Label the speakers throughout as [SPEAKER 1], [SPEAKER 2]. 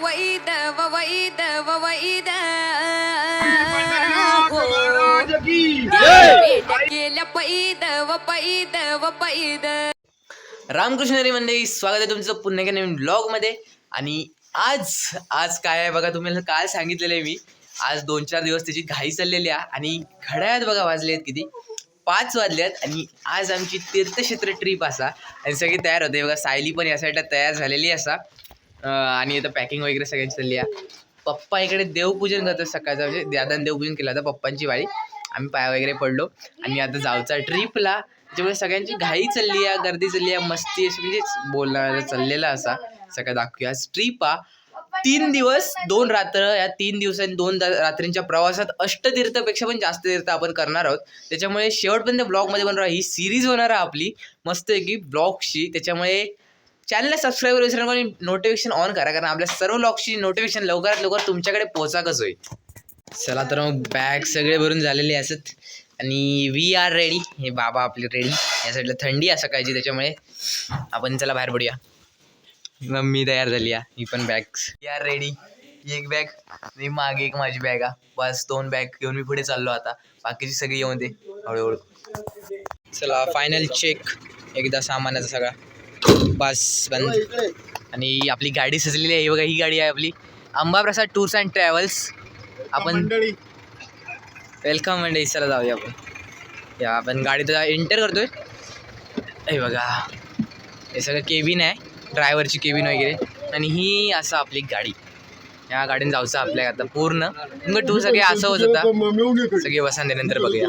[SPEAKER 1] पैद व पैद
[SPEAKER 2] रामकृष्ण हरी मंडळी स्वागत आहे तुमचं पुन्हा एका नवीन ब्लॉगमध्ये आणि आज आज काय आहे बघा तुम्हाला काल सांगितलेलं आहे मी. आज दोन चार दिवस त्याची घाई चाललेली आहे आणि घड्याळात बघा वाजले आहेत किती. पाच वाजले आहेत आणि आज आमची तीर्थक्षेत्र ट्रिप असा. आणि सगळी तयार होते. बघा सायली पण या साईडला तयार झालेली असा. आणि आता पॅकिंग वगैरे सगळ्यांची चालली आहे. पप्पा इकडे देवपूजन करतात सकाळचं म्हणजे दादाने देवपूजन केलं होतं पप्पांची वाळी आम्ही पाया वगैरे पडलो. आणि आता जाऊचा ट्रिपला त्याच्यामुळे सगळ्यांची घाई चालली आहे गर्दी चालली आहे मस्ती अशी म्हणजे बोलणारा चाललेला असा. सगळं दाखवूया. ट्रिप हा तीन दिवस दोन रात्र या तीन दिवसांनी दोन रात्रींच्या प्रवासात अष्टतीर्थपेक्षा पण जास्त तीर्थ आपण करणार आहोत. त्याच्यामुळे शेवटपर्यंत ब्लॉगमध्ये बनणार ही सिरीज होणार आहे आपली. मस्त आहे की ब्लॉगशी त्याच्यामुळे चॅनलला सबस्क्राईब करू विसरू आणि नोटिफिकेशन ऑन करा कारण आपल्या सर्व ब्लॉगची नोटिफिकेशन लवकरात लवकर तुमच्याकडे पोचाकच होईल. चला तर मग बॅग सगळे भरून झालेले असत. आणि वी आर रेडी हे बाबा आपले रेडी या साईडला थंडी असं कायची त्याच्यामुळे आपण चला बाहेर पडूया. मम्मी तयार झाली आहे. ही पण बॅग वी आर रेडी एक बॅग मी मागे एक माझी बॅग आहे. बस दोन बॅग घेऊन मी पुढे चाललो आता. बाकीची सगळी येऊन दे. हळूहळू. चला फायनल चेक एकदा सामानाचा सगळा. बस बंद. आणि आपली गाडी सजलेली आहे. ही बघा ही गाडी आहे आपली. Ambaprasad tours and travels. आपण वेलकम मंडळी चला जाऊया आपण. या आपण गाडीत एंटर करतोय. हे बघा. हे सगळं केबिन आहे. ड्रायव्हरची केबिन वगैरे. आणि ही असं आपली गाडी. या गाडीने जाऊचं आपल्या आता पूर्ण. मग टू सगळे असं होत होता. सगळे वसांच्यानंतर बघूया.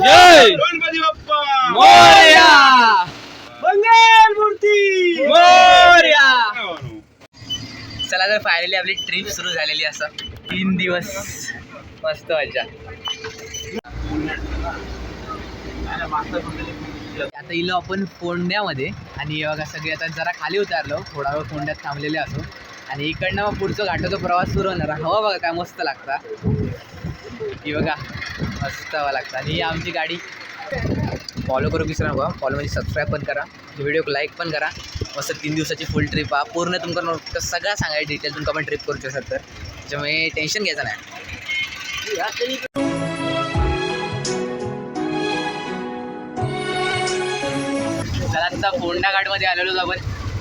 [SPEAKER 3] की गणपती बाप्पा! मंगल मूर्ती!
[SPEAKER 2] चला तर फायनली आपली ट्रिप सुरू झालेली असं. तीन दिवस मस्त मजा. आता इलो आपण फोंड्यामध्ये आणि बघा सगळे आता जरा खाली उतारलो थोडा वेळ फोंड्यात थांबलेले असो. आणि इकडनं मग पुढचं घाटाचा प्रवास सुरू होणार हवा बघा काय मस्त लागता. बघा. मस्त लागतं. आणि ही आमची गाडी फॉलो करू विसरा बघा फॉलो म्हणजे सबस्क्राईब पण करा. व्हिडिओ लाईक पण करा. मस्त तीन दिवसाची फुल ट्रिप आहे पूर्ण तुमका नोट सगळं सांगायचं डिटेल तुमका पण ट्रिप करूची असेल तर. त्याच्यामुळे टेन्शन घ्यायचं नाही. चला आता फोंडा घाटमध्ये आलेलो आपण.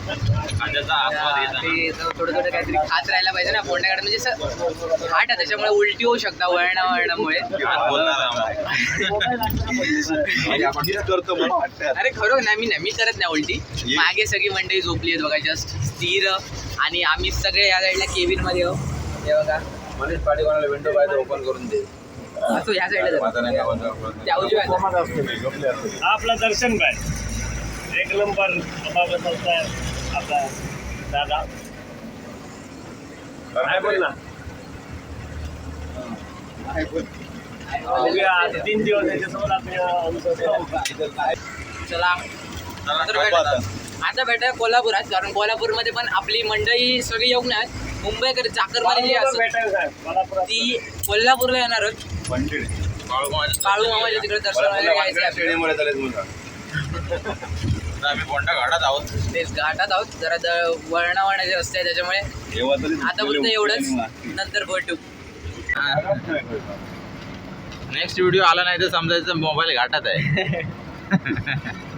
[SPEAKER 2] ते थोडं थोडं काहीतरी खात राहायला पाहिजे ना घाट म्हणजे असं आहे त्याच्यामुळे उलटी होऊ शकता वळणा वळणामुळे
[SPEAKER 3] करतो म्हणून वाटतं
[SPEAKER 2] अरे खरं नाही मी नाही मी करत नाही उलटी. मागे सगळी मंडळी झोपली आहेत बघा जस्ट स्थिर. आणि आम्ही सगळे या साईडला केबिनमध्ये आहो. हे बघा.
[SPEAKER 3] मनीष पाटील विंडो पाहिजे ओपन करून दे.
[SPEAKER 2] असं ह्या साईडला त्या उजव्या हाताला.
[SPEAKER 4] आपलं दर्शन काय? एक नंबर बाबा संस्था आपला दादा काय बोल ना बघूया, आता तीन दिवस याच्यासोबत आपले
[SPEAKER 2] चला नंतर भेटूया. आता भेटूया कोल्हापुरात कारण कोल्हापूरमध्ये पण आपली मंडळी सगळी येऊन आहेत मुंबईकडे चाकरमारी जी
[SPEAKER 4] भेटायला कोल्हापुरात
[SPEAKER 2] ती कोल्हापूरला येणार आहोत काळू मामाच्या तिकडे दर्शन वगैरे घ्यायचं आहे आपल्याला.
[SPEAKER 3] आम्ही कोणत्या घाटात आहोत.
[SPEAKER 2] तेच घाटात आहोत. जरा द- वळणा वळणाचे रस्ते आहे त्याच्यामुळे आता फक्त एवढंच. नंतर भेटू.
[SPEAKER 3] नेक्स्ट व्हिडिओ आला नाही तर समजायचं मोबाईल घाटात आहे.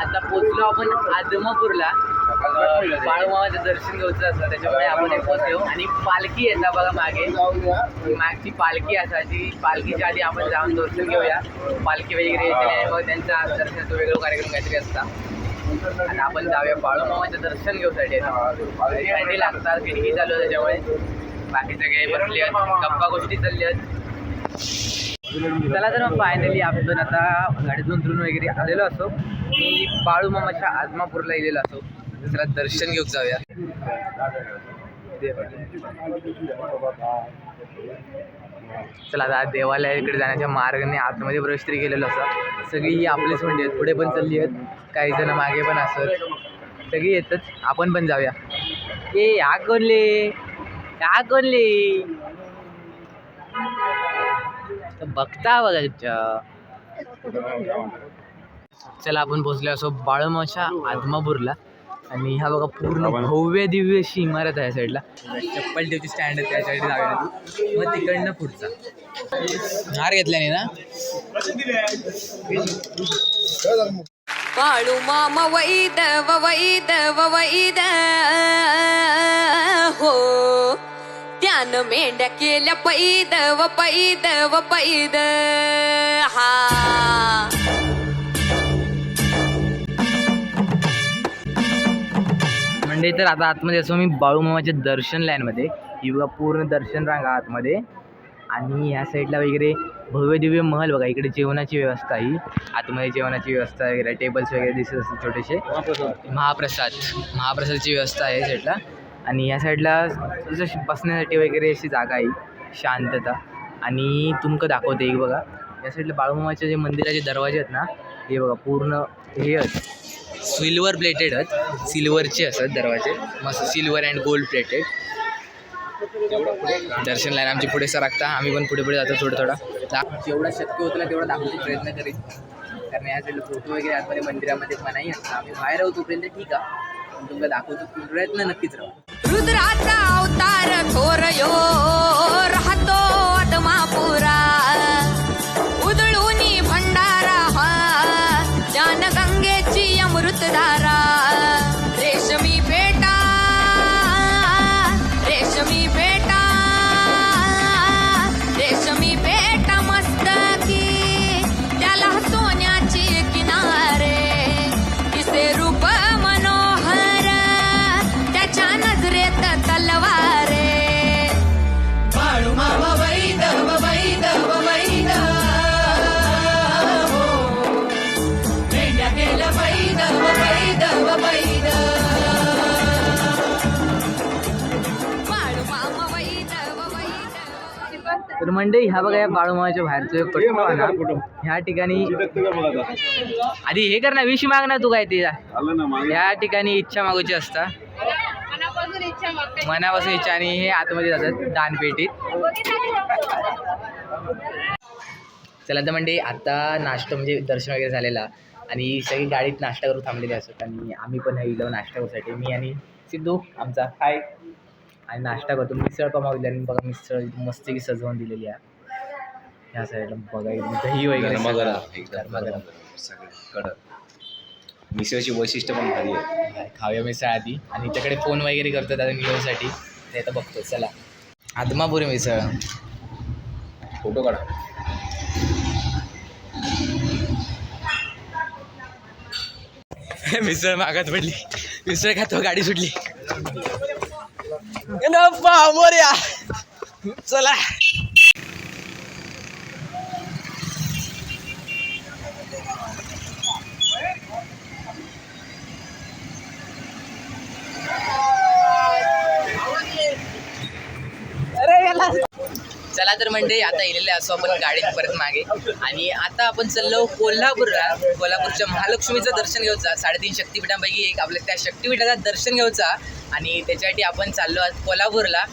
[SPEAKER 2] आता पोचलो आपण आदमापूरला. बाळूमामाचं दर्शन घ्यायचं असं त्याच्यामुळे आपण एक पोचलो आणि पालखी येतात बघा मागे. मागची पालखी असा ती पालखीच्या आधी आपण जाऊन दर्शन घेऊया. पालखी वगैरे येते मग त्यांचा दर्शनाचा वेगळं कार्यक्रम काहीतरी असतात आणि आपण जाऊया बाळूमामाचं दर्शन घेऊसाठी म्हणजे काही लागतात खिडकी चालू त्याच्यामुळे. बाकी सगळे बसले आहेत. गप्पा गोष्टी चालल्या आहेत. चला तर मग फायनली आपण आता गाडीतून उतरून वगैरे आलेलो असो मी बाळूमामाच्या आदमापूरला गेलेलो असो. जरा दर्शन घेऊन जाऊया. चला आता देवालयाकडे जाण्याच्या मार्गाने आतमध्ये प्रवेश तरी गेलेलो असा. सगळी ही आपलीच मंडी आहेत. पुढे पण चालली आहेत. काही जण मागे पण असत सगळी येतच आपण पण जाऊया. ए या कोणले या कोणले तर बघता बघायच्या चला आपण पोहोचलो असो बाळमाच्या आदमापूरला. आणि हा बघा पूर्ण भव्य दिव्य अशी इमारत आहे साईडला. चप्पल ठेवची स्टँड आहे त्या साईडला जाऊया मग तिकडनं पुढचा. हार घेतल्याने ना?
[SPEAKER 1] बाळू मामा वैद वैद वैद. हो त्यानं मेंढ्या केल्या पैद व पैद व पैद. हा.
[SPEAKER 2] म्हणजे तर आता आतमध्ये असो मी बाळूमामाच्या दर्शन लाईनमध्ये ही बघा पूर्ण दर्शन रांगा आतमध्ये. आणि ह्या साईडला वगैरे भव्य दिव्य महल बघा इकडे जेवणाची व्यवस्था ही आतमध्ये जेवणाची व्यवस्था वगैरे टेबल्स वगैरे दिसत असतात छोटेसे. महाप्रसाद. महाप्रसादची व्यवस्था आहे साईडला आणि या साईडला जसं बसण्यासाठी वगैरे अशी जागा आहे शांतता. आणि तुमकं दाखवते एक बघा. या साईडला बाळूमामाचे जे मंदिराचे दरवाजे आहेत ना हे बघा पूर्ण हे आहेत. सिल्वर प्लेटेड आहेत. सिल्वरचे असतात दरवाजे. मस्त सिल्वर अँड गोल्ड प्लेटेड. दर्शन लाईन आमची पुढे सरकता आम्ही पण पुढे पुढे जातो थोडं थोडं. दा- जेवढा शक्य होतं तेवढा दाखवण्याचा प्रयत्न करेन. कारण या साईडला फोटो वगैरे आतमध्ये मंदिरामध्ये पण नाही असतं आम्ही बाहेर आहोत तोपर्यंत ठीक आहे. पण तुम्हाला दाखवतो प्रयत्न नक्कीच राहा.
[SPEAKER 1] रुद्राचा अवतार थोर यो राहतो
[SPEAKER 2] तर मंडई ह्या बघा या बाळूमामाच्या बाहेरचं ह्या ठिकाणी आधी हे कर ना विश माग ना तू काय ते. या ठिकाणी इच्छा मागूची असता. मनापासून इच्छा आणि हे आतमध्ये जातात दानपेटीत. चला तर म्हणजे आता नाश्ता म्हणजे दर्शन वगैरे झालेला. आणि सगळी गाडीत नाश्ता करून थांबलेले असतात. आणि आम्ही पण येलो नाश्ता करूसाठी मी आणि सिद्धू आमचा. हाय आणि नाश्ता करतो. मिसळ पण मागवली आणि बघा मिसळ मस्त की सजवून दिलेली आहे. ह्या साईडला बघा एकदम दही वगैरे सगळं. गरमागरम.
[SPEAKER 5] मिसळची वैशिष्ट्य पण भारी आहे.
[SPEAKER 2] खाव्या मिसळ आधी. आणि त्याकडे फोन वगैरे करतात आता मिळवसाठी ते आता बघतो चला. आदमापुरी मिसळ.
[SPEAKER 5] फोटो काढा.
[SPEAKER 2] मिसळ मागात पडली. मिसळ खातो गाडी सुटली. मोर्या चला चला तर म्हणजे आता येलेले असो आपण गाडीत परत मागे. आणि आता आपण चाललो कोल्हापूरला. कोल्हापूरच्या महालक्ष्मीचं दर्शन घ्यायचा साडेतीन शक्तीपीठांपैकी एक. आपल्या त्या शक्तिपीठाचं दर्शन घ्यायचा आणि त्याच्यासाठी आपण चाललो आज कोल्हापूरला.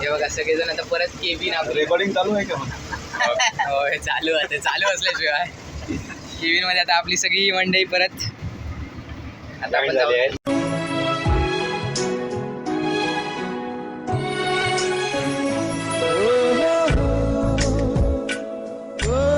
[SPEAKER 2] हे बघा सगळेजण आता परत केबिन आपलं
[SPEAKER 5] रेकॉर्डिंग चालू आहे का
[SPEAKER 2] होय चालू आहे चालू असल्याशिवाय. केबिनमध्ये आता आपली सगळी मंडळी परत आता आपण